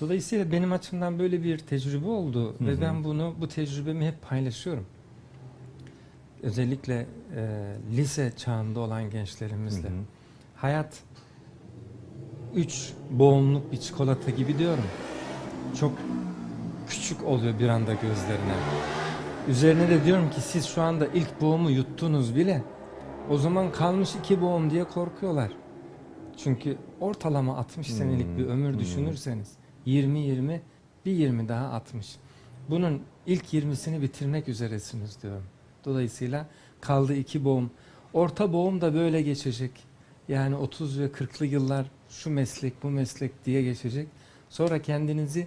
Dolayısıyla benim açımdan böyle bir tecrübe oldu hı hı. ve ben bunu bu tecrübemi hep paylaşıyorum. Özellikle e, lise çağında olan gençlerimizle. Hı hı. Hayat üç boğumluk bir çikolata gibi diyorum. Çok küçük oluyor bir anda gözlerine. Üzerine de diyorum ki siz şu anda ilk boğumu yuttunuz bile. O zaman kalmış iki boğum diye korkuyorlar. Çünkü ortalama 60 senelik hmm. bir ömür düşünürseniz 20 20 bir 20 daha 60. Bunun ilk 20'sini bitirmek üzeresiniz diyorum. Dolayısıyla kaldı iki boğum. Orta boğum da böyle geçecek. Yani 30 ve 40'lı yıllar şu meslek bu meslek diye geçecek. Sonra kendinizi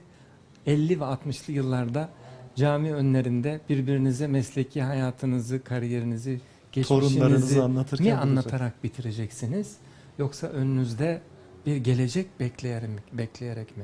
50 ve 60'lı yıllarda cami önlerinde birbirinize mesleki hayatınızı, kariyerinizi, geçmişinizi anlatırken mi anlatarak olacak? bitireceksiniz? Yoksa önünüzde bir gelecek bekleyerek, bekleyerek mi?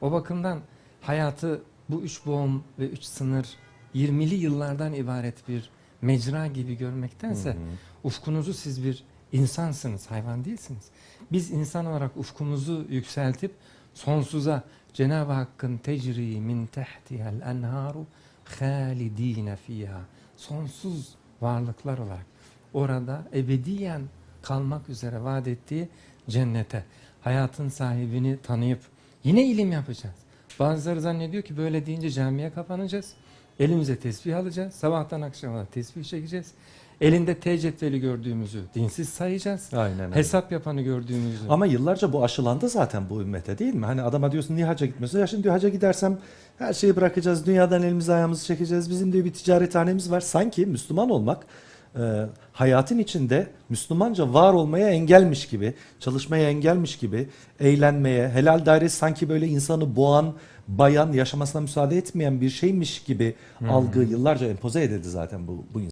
O bakımdan hayatı bu üç boğum ve üç sınır 20'li yıllardan ibaret bir mecra gibi görmektense Hı hı. ufkunuzu siz bir insansınız, hayvan değilsiniz. Biz insan olarak ufkumuzu yükseltip sonsuza Cenab-ı Hakk'ın tecri min tehtihel enharu halidine fiha sonsuz varlıklar olarak orada ebediyen kalmak üzere vaat ettiği cennete hayatın sahibini tanıyıp yine ilim yapacağız. Bazıları zannediyor ki böyle deyince camiye kapanacağız. Elimize tesbih alacağız. Sabahtan akşama tesbih çekeceğiz. Elinde T cetveli gördüğümüzü dinsiz sayacağız. Aynen öyle. Hesap yapanı gördüğümüzü. Ama yıllarca bu aşılandı zaten bu ümmete değil mi? Hani adama diyorsun niye hacca gitmiyorsun? Ya şimdi diyor hacca gidersem her şeyi bırakacağız. Dünyadan elimizi ayağımızı çekeceğiz. Bizim diyor bir ticarethanemiz var. Sanki Müslüman olmak e, hayatın içinde Müslümanca var olmaya engelmiş gibi, çalışmaya engelmiş gibi, eğlenmeye, helal dairesi sanki böyle insanı boğan, bayan, yaşamasına müsaade etmeyen bir şeymiş gibi algı yıllarca empoze edildi zaten bu, bu